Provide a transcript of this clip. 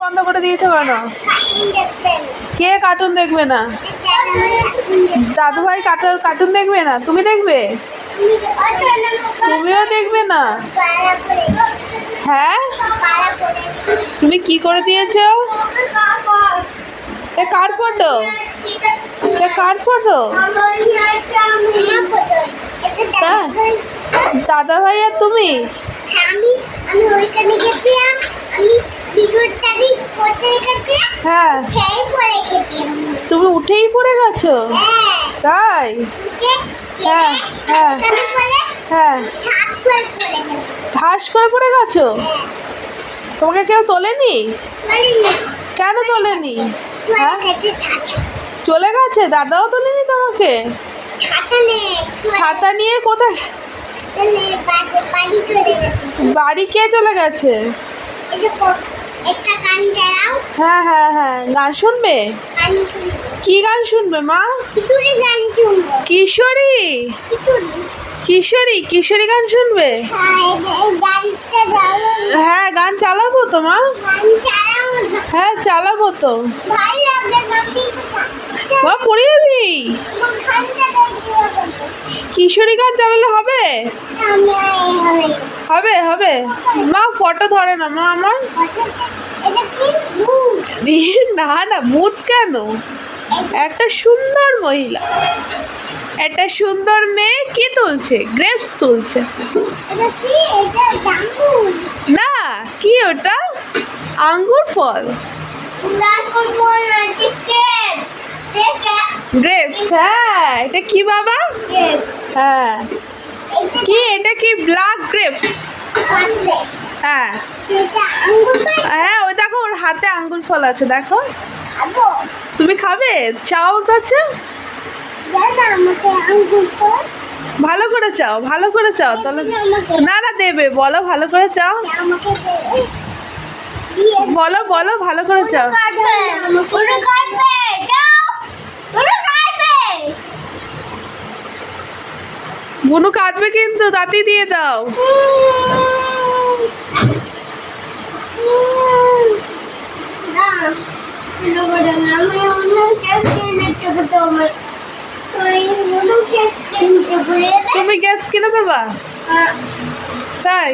বন্ধ করে দিয়েছ কেন? কে কার্টুন দেখবে না? দাদু ভাই কার্টুন দেখবে না? তুমি দেখবে? তুমিও দেখবে না? হ্যাঁ? তুমি কি করে দিয়েছ? কার ফটো কার ফটো হ্যাঁ। দাদা ভাই আর তুমি? আমি ওইখানে গেছিলাম, আমি হ্যাঁ। তুমি উঠেই পড়ে গেছো? হ্যাঁ। তাই? হ্যাঁ, হ্যাঁ। হ্যাঁ। করে পড়ে গেছি। ঠাস করে পড়ে গেছো? তোমাকে কেউ তোলেনি? কেন তোলেনি হ্যাঁ? চলে গেছে? দাদাও তোলেনি তোমাকে? ছাতা নিয়ে কোথায়? বাড়ি কে চলে গেছে? একটা গান চালাও হ্যাঁ হ্যাঁ হ্যাঁ গান শুনবে? কি গান শুনবে মা? খিচুড়ি গান শুনব। কিশোরী? কিশোরী কিশোরী গান শুনবে? হ্যাঁ হ্যাঁ গান চালাবো তো মা। হ্যাঁ চালাবো তো। মা পড়ে যাবি গানটা দেখি হবে? হবে হবে। মা ফটো ধরে না, মা আমার। না না, ভূত কেন? একটা সুন্দর মহিলা। একটা সুন্দর মেয়ে কি তুলছে? গ্রেপস তুলছে। না, কি ওটা? আঙ্গুর ফল। গ্রেপস হ্যাঁ। এটা কি বাবা? হ্যাঁ। কি? এটা কি ব্ল্যাক গ্রেপস হ্যাঁ। হ্যাঁ ওই দেখো ওর হাতে আঙ্গুর ফল আছে দেখো। তুমি খাবে? চাও কাছে? ভালো করে চাও ভালো করে চাও তাহলে না না দেবে। বলো ভালো করে চাও। বলো বলো ভালো করে চাও কাটবে ওটা কাটবে দাও ওটা কাটবে বুনু কাঁদবে কিন্তু দাঁতি দিয়ে দাও। তুমি গ্যাস কিনে দেবা? তাই?